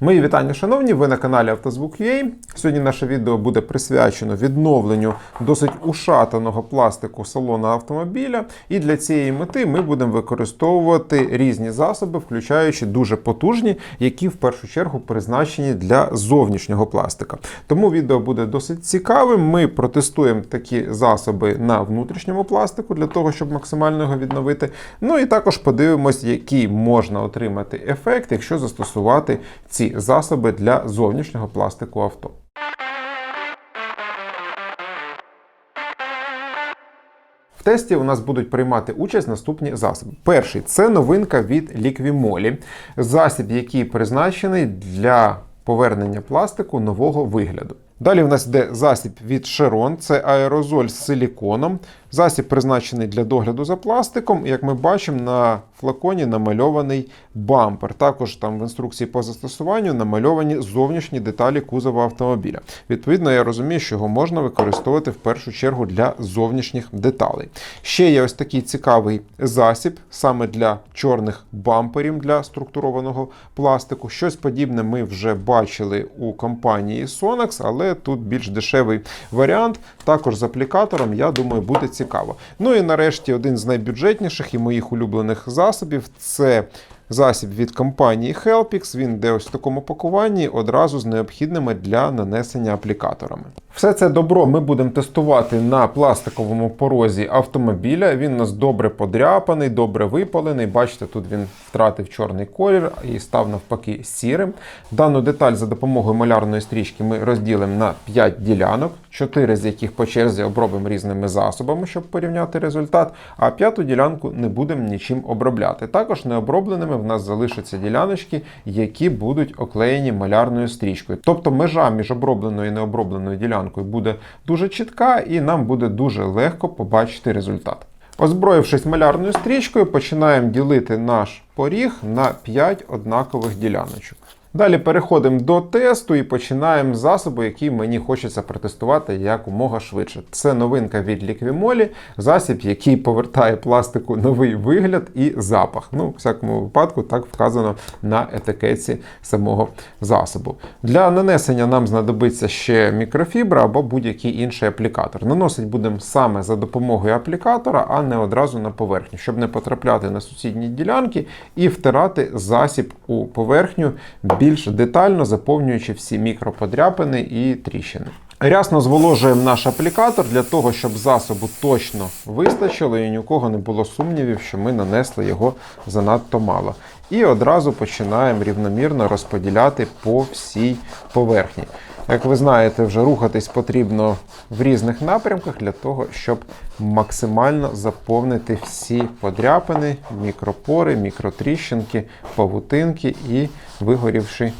Мої вітання, шановні, ви на каналі Автозвук.ua. Сьогодні наше відео буде присвячено відновленню досить ушатаного пластику салона автомобіля. І для цієї мети ми будемо використовувати різні засоби, включаючи дуже потужні, які в першу чергу призначені для зовнішнього пластика. Тому відео буде досить цікавим. Ми протестуємо такі засоби на внутрішньому пластику для того, щоб максимально його відновити. Ну і також подивимось, який можна отримати ефект, якщо застосувати ці засоби для зовнішнього пластику авто. В тесті у нас будуть приймати участь наступні засоби. Перший це новинка від Liquimoli, засіб, який призначений для повернення пластику нового вигляду. Далі в нас йде засіб від Cheron, це аерозоль з силіконом. Засіб призначений для догляду за пластиком. Як ми бачимо, на флаконі намальований бампер. Також там в інструкції по застосуванню намальовані зовнішні деталі кузова автомобіля. Відповідно, я розумію, що його можна використовувати в першу чергу для зовнішніх деталей. Ще є ось такий цікавий засіб саме для чорних бамперів для структурованого пластику. Щось подібне ми вже бачили у компанії Sonax, але тут більш дешевий варіант. Також з аплікатором, я думаю, буде цікаво. Ну і нарешті один з найбюджетніших і моїх улюблених засобів це. Засіб від компанії Helpix, він йде ось в такому пакуванні одразу з необхідними для нанесення аплікаторами. Все це добро ми будемо тестувати на пластиковому порозі автомобіля. Він у нас добре подряпаний, добре випалений. Бачите, тут він втратив чорний колір і став навпаки сірим. Дану деталь за допомогою малярної стрічки ми розділимо на 5 ділянок, 4 з яких по черзі обробимо різними засобами, щоб порівняти результат. А п'яту ділянку не будемо нічим обробляти. Також необробленими в нас залишаться діляночки, які будуть оклеєні малярною стрічкою. Тобто межа між обробленою і необробленою ділянкою буде дуже чітка, і нам буде дуже легко побачити результат. Озброївшись малярною стрічкою, починаємо ділити наш поріг на 5 однакових діляночок. Далі переходимо до тесту і починаємо з засобу, який мені хочеться протестувати якомога швидше. Це новинка від Liquimoli, засіб, який повертає пластику новий вигляд і запах. Ну, в всякому випадку, так вказано на етикетці самого засобу. Для нанесення нам знадобиться ще мікрофібра або будь-який інший аплікатор. Наносить будемо саме за допомогою аплікатора, а не одразу на поверхню, щоб не потрапляти на сусідні ділянки і втирати засіб у поверхню більш детально заповнюючи всі мікроподряпини і тріщини. Рясно зволожуємо наш аплікатор для того, щоб засобу точно вистачило і ні у кого не було сумнівів, що ми нанесли його занадто мало. І одразу починаємо рівномірно розподіляти по всій поверхні. Як ви знаєте, вже рухатись потрібно в різних напрямках для того, щоб максимально заповнити всі подряпини, мікропори, мікротріщинки, павутинки і вигорівши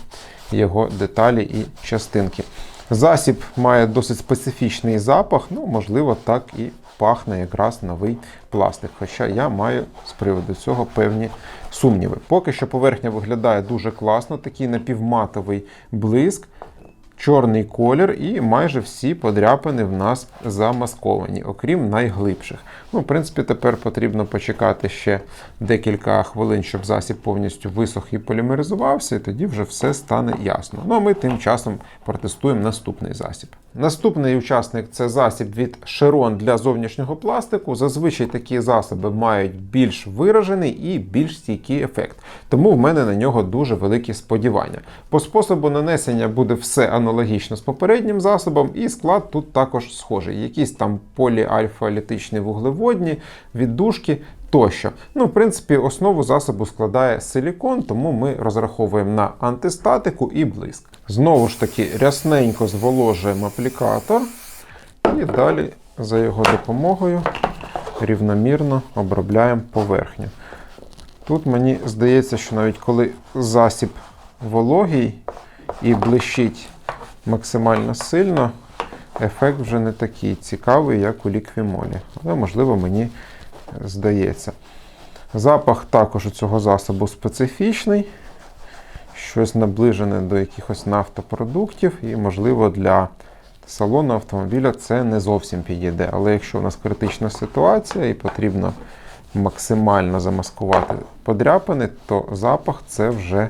його деталі і частинки. Засіб має досить специфічний запах, ну, можливо, так і пахне якраз новий пластик. Хоча я маю з приводу цього певні сумніви. Поки що поверхня виглядає дуже класно, такий напівматовий блиск чорний колір, і майже всі подряпини в нас замасковані, окрім найглибших. Ну, В принципі, тепер потрібно почекати ще декілька хвилин, щоб засіб повністю висох і полімеризувався, і тоді вже все стане ясно. Ну а ми тим часом протестуємо наступний засіб. Наступний учасник це засіб від Cheron для зовнішнього пластику. Зазвичай такі засоби мають більш виражений і більш стійкий ефект. Тому в мене на нього дуже великі сподівання. По способу нанесення буде все аналогічно з попереднім засобом, і склад тут також схожий. Якісь там поліальфа-літичні вуглеводні, віддушки. Тощо. Ну, в принципі, основу засобу складає силікон, тому ми розраховуємо на антистатику і блиск. Знову ж таки, рясненько зволожуємо аплікатор і далі за його допомогою рівномірно обробляємо поверхню. Тут мені здається, що навіть коли засіб вологий і блищить максимально сильно, ефект вже не такий цікавий, як у ліквімолі. Але, можливо, мені здається. Запах також у цього засобу специфічний, щось наближене до якихось нафтопродуктів, і, можливо, для салону автомобіля це не зовсім підійде. Але якщо у нас критична ситуація і потрібно максимально замаскувати подряпини, то запах це вже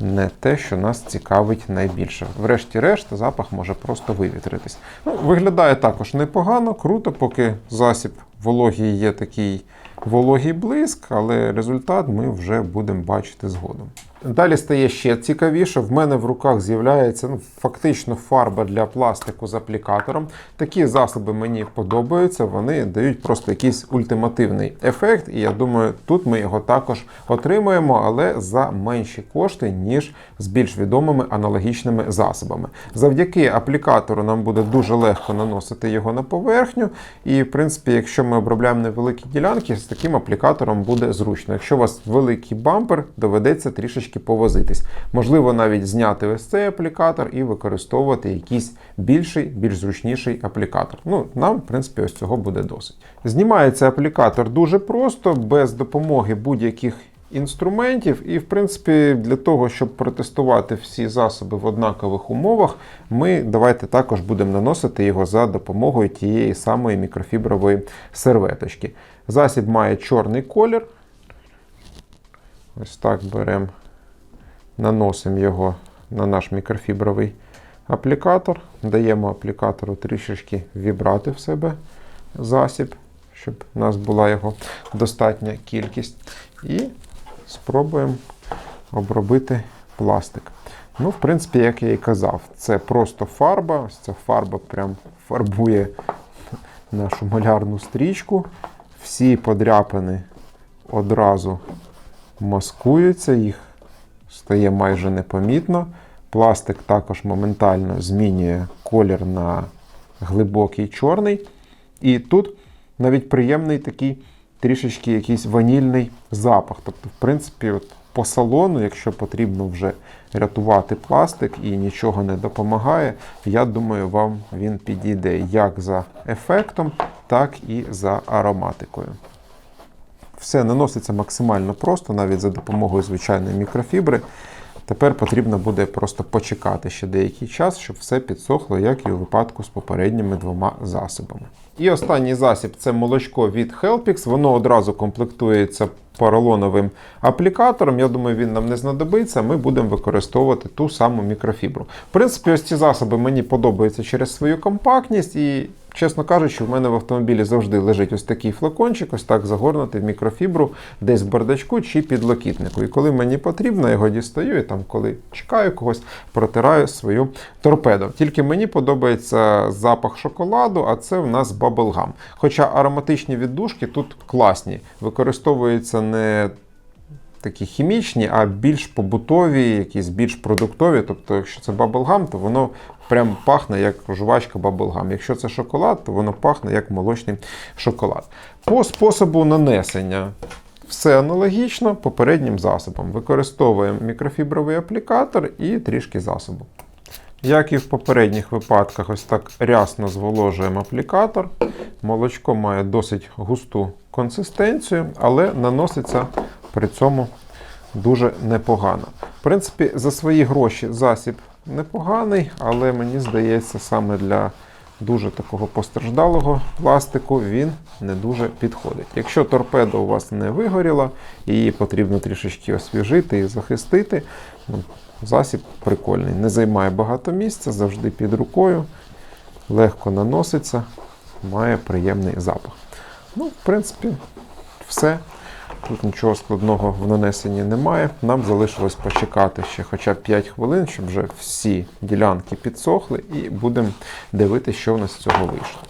не те, що нас цікавить найбільше. Врешті-решт, запах може просто вивітритись. Ну, виглядає також непогано, круто, поки засіб вологий є такий вологий блиск, але результат ми вже будемо бачити згодом. Далі стає ще цікавіше. В мене в руках з'являється ну, фактично фарба для пластику з аплікатором. Такі засоби мені подобаються, вони дають просто якийсь ультимативний ефект, і я думаю, тут ми його також отримуємо, але за менші кошти, ніж з більш відомими аналогічними засобами. Завдяки аплікатору нам буде дуже легко наносити його на поверхню. І, в принципі, якщо ми обробляємо невеликі ділянки, з таким аплікатором буде зручно. Якщо у вас великий бампер, доведеться трішечки повозитись. Можливо, навіть зняти ось цей аплікатор і використовувати якийсь більший, більш зручніший аплікатор. Ну, нам, в принципі, ось цього буде досить. Знімається аплікатор дуже просто, без допомоги будь-яких. Інструментів, і, в принципі, для того, щоб протестувати всі засоби в однакових умовах, ми давайте також будемо наносити його за допомогою тієї самої мікрофібрової серветочки. Засіб має чорний колір. Ось так беремо, наносимо його на наш мікрофібровий аплікатор, даємо аплікатору трішечки вібрати в себе засіб, щоб у нас була його достатня кількість. І спробуємо обробити пластик. Ну, в принципі, як я і казав, це просто фарба. Ось ця фарба прям фарбує нашу малярну стрічку. Всі подряпини одразу маскуються, їх стає майже непомітно. Пластик також моментально змінює колір на глибокий чорний. І тут навіть приємний такий трішечки якийсь ванільний запах. Тобто, в принципі, от по салону, якщо потрібно вже рятувати пластик і нічого не допомагає, я думаю, вам він підійде як за ефектом, так і за ароматикою. Все наноситься максимально просто, навіть за допомогою звичайної мікрофібри. Тепер потрібно буде просто почекати ще деякий час, щоб все підсохло, як і у випадку з попередніми двома засобами. І останній засіб це молочко від Helpix. Воно одразу комплектується поролоновим аплікатором. Я думаю, він нам не знадобиться. Ми будемо використовувати ту саму мікрофібру. В принципі, ось ці засоби мені подобаються через свою компактність і. Чесно кажучи, в мене в автомобілі завжди лежить ось такий флакончик, ось так загорнутий в мікрофібру, десь в бардачку чи підлокітнику. І коли мені потрібно, його дістаю, і там, коли чекаю когось, протираю свою торпеду. Тільки мені подобається запах шоколаду, а це в нас баблгам. Хоча ароматичні віддушки тут класні, використовуються не такі хімічні, а більш побутові, якісь більш продуктові. Тобто, якщо це баблгам, то воно прям пахне як жувачка баблгам. Якщо це шоколад, то воно пахне як молочний шоколад. По способу нанесення. Все аналогічно попереднім засобам. Використовуємо мікрофібровий аплікатор і трішки засобу. Як і в попередніх випадках, ось так рясно зволожуємо аплікатор. Молочко має досить густу консистенцію, але наноситься при цьому дуже непогано. В принципі, за свої гроші засіб непоганий, але мені здається, саме для дуже такого постраждалого пластику він не дуже підходить. Якщо торпеда у вас не вигоріла, її потрібно трішечки освіжити і захистити. ну, Засіб прикольний, не займає багато місця, завжди під рукою, легко наноситься, має приємний запах. Ну, в принципі, все. Тут нічого складного в нанесенні немає. Нам залишилось почекати ще хоча б 5 хвилин, щоб вже всі ділянки підсохли, і будемо дивитися, що в нас з цього вийшло.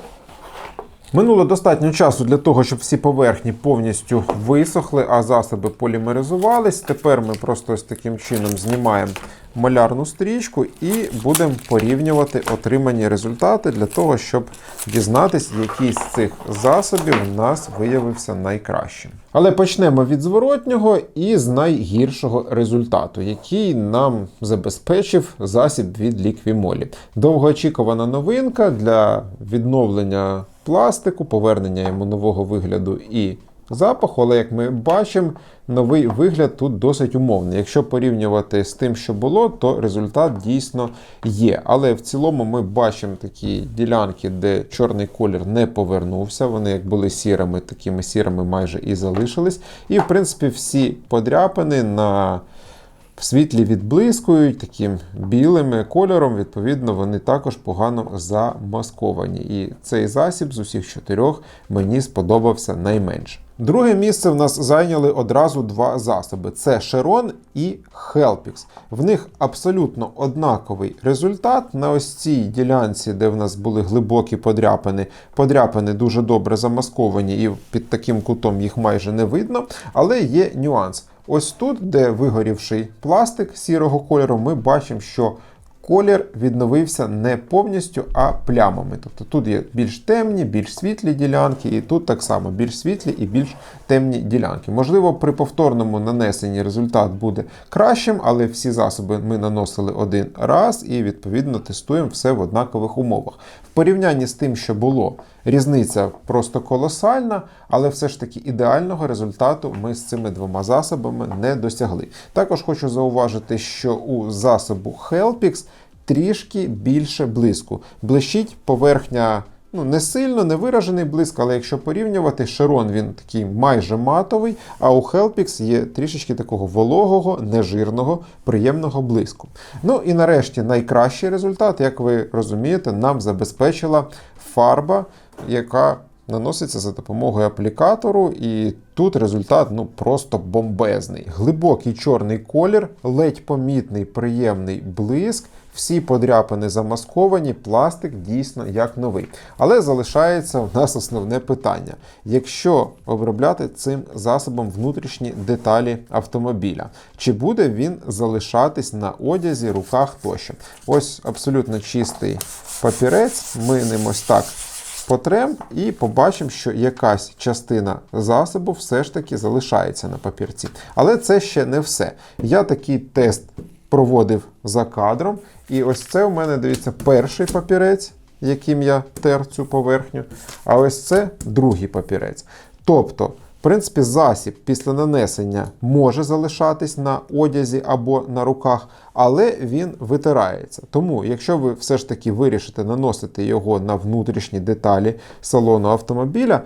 Минуло достатньо часу для того, щоб всі поверхні повністю висохли, а засоби полімеризувались. Тепер ми просто ось таким чином знімаємо малярну стрічку і будемо порівнювати отримані результати для того, щоб дізнатися, який з цих засобів у нас виявився найкращим. Але почнемо від зворотнього і з найгіршого результату, який нам забезпечив засіб від ліквімолі. Довгоочікувана новинка для відновлення пластику, повернення йому нового вигляду і запаху, але як ми бачимо, новий вигляд тут досить умовний. Якщо порівнювати з тим, що було, то результат дійсно є. Але в цілому ми бачимо такі ділянки, де чорний колір не повернувся. Вони як були сірими, такими сірими майже і залишились. І, в принципі, всі подряпини на в світлі відблискують таким білим кольором, відповідно, вони також погано замасковані. І цей засіб з усіх чотирьох мені сподобався найменше. Друге місце в нас зайняли одразу два засоби: це Шерон і Helpix. В них абсолютно однаковий результат. На ось цій ділянці, де в нас були глибокі подряпини, подряпини дуже добре замасковані, і під таким кутом їх майже не видно. Але є нюанс. Ось тут, де вигорівший пластик сірого кольору, ми бачимо, що колір відновився не повністю, а плямами. Тобто тут є більш темні, більш світлі ділянки, і тут так само більш світлі і більш темні ділянки. Можливо, при повторному нанесенні результат буде кращим, але всі засоби ми наносили один раз і відповідно тестуємо все в однакових умовах. В порівнянні з тим, що було. Різниця просто колосальна, але все ж таки ідеального результату ми з цими двома засобами не досягли. Також хочу зауважити, що у засобу Helpix трішки більше блиску. Блищить поверхня. Ну, не сильно, не виражений блиск, але якщо порівнювати, Шерон він такий майже матовий, а у Helpix є трішечки такого вологого, нежирного, приємного блиску. Ну і нарешті найкращий результат, як ви розумієте, нам забезпечила фарба, яка наноситься за допомогою аплікатору, і тут результат ну просто бомбезний. Глибокий чорний колір, ледь помітний приємний блиск. Всі подряпини замасковані, пластик дійсно як новий. Але залишається в нас основне питання: якщо обробляти цим засобом внутрішні деталі автомобіля, чи буде він залишатись на одязі, руках тощо? Ось абсолютно чистий папірець. Ми ним ось так потрем і побачимо, що якась частина засобу все ж таки залишається на папірці. Але це ще не все. Я такий тест проводив за кадром. І ось це у мене, дивіться, перший папірець, яким я тер цю поверхню. А ось це другий папірець. Тобто, принципі, засіб після нанесення може залишатись на одязі або на руках, але він витирається. Тому, якщо ви все ж таки вирішите наносити його на внутрішні деталі салону автомобіля,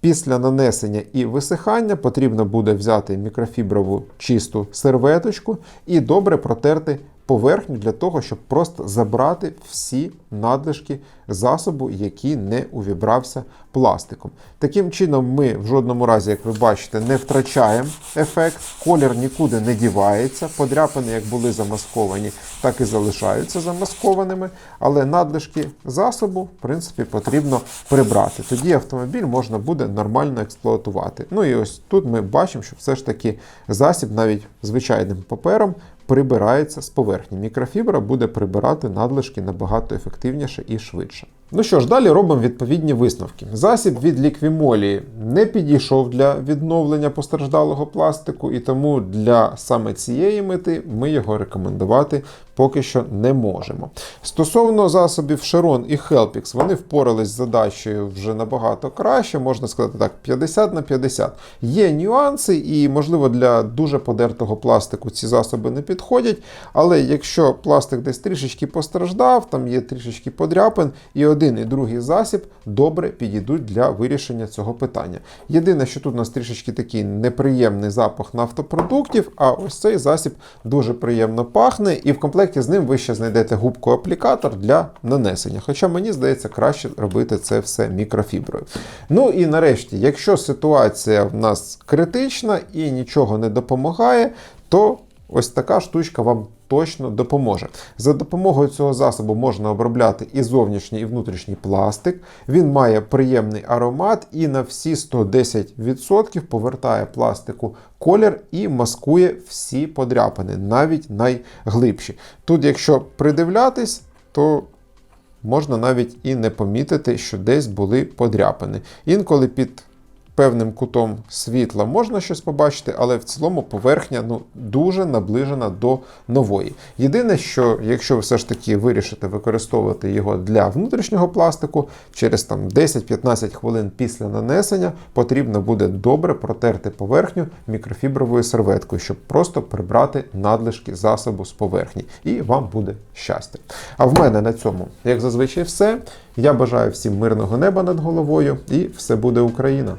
Після нанесення і висихання потрібно буде взяти мікрофіброву чисту серветочку і добре протерти поверхню для того, щоб просто забрати всі надлишки засобу, який не увібрався пластиком. Таким чином, ми в жодному разі, як ви бачите, не втрачаємо ефект, колір нікуди не дівається. Подряпини, як були замасковані, так і залишаються замаскованими. Але надлишки засобу, в принципі, потрібно прибрати. Тоді автомобіль можна буде нормально експлуатувати. Ну і ось тут ми бачимо, що все ж таки засіб навіть звичайним папером прибирається з поверхні. Мікрофібра буде прибирати надлишки набагато ефективніше і швидше. Ну що ж, далі робимо відповідні висновки. Засіб від ліквімолі не підійшов для відновлення постраждалого пластику, і тому для саме цієї мети ми його рекомендувати поки що не можемо. Стосовно засобів Шерон і Helpix, вони впорались з задачею вже набагато краще, можна сказати так, 50 на 50. Є нюанси, і, можливо, для дуже подертого пластику ці засоби не підходять. Але якщо пластик десь трішечки постраждав, там є трішечки подряпин, і один і другий засіб добре підійдуть для вирішення цього питання. Єдине, що тут у нас трішечки такий неприємний запах нафтопродуктів, а ось цей засіб дуже приємно пахне, і в комплекті з ним ви ще знайдете губку-аплікатор для нанесення. Хоча мені здається, краще робити це все мікрофіброю. Ну і нарешті, якщо ситуація в нас критична і нічого не допомагає, то ось така штучка вам точно допоможе. За допомогою цього засобу можна обробляти і зовнішній, і внутрішній пластик. Він має приємний аромат і на всі 110% повертає пластику колір і маскує всі подряпини, навіть найглибші. Тут, якщо придивлятись, то можна навіть і не помітити, що десь були подряпини. Інколи під певним кутом світла можна щось побачити, але в цілому поверхня ну, дуже наближена до нової. Єдине, що якщо ви все ж таки вирішите використовувати його для внутрішнього пластику, через там 10-15 хвилин після нанесення потрібно буде добре протерти поверхню мікрофібровою серветкою, щоб просто прибрати надлишки засобу з поверхні. І вам буде щастя. А в мене на цьому, як зазвичай, все. Я бажаю всім мирного неба над головою і все буде Україна!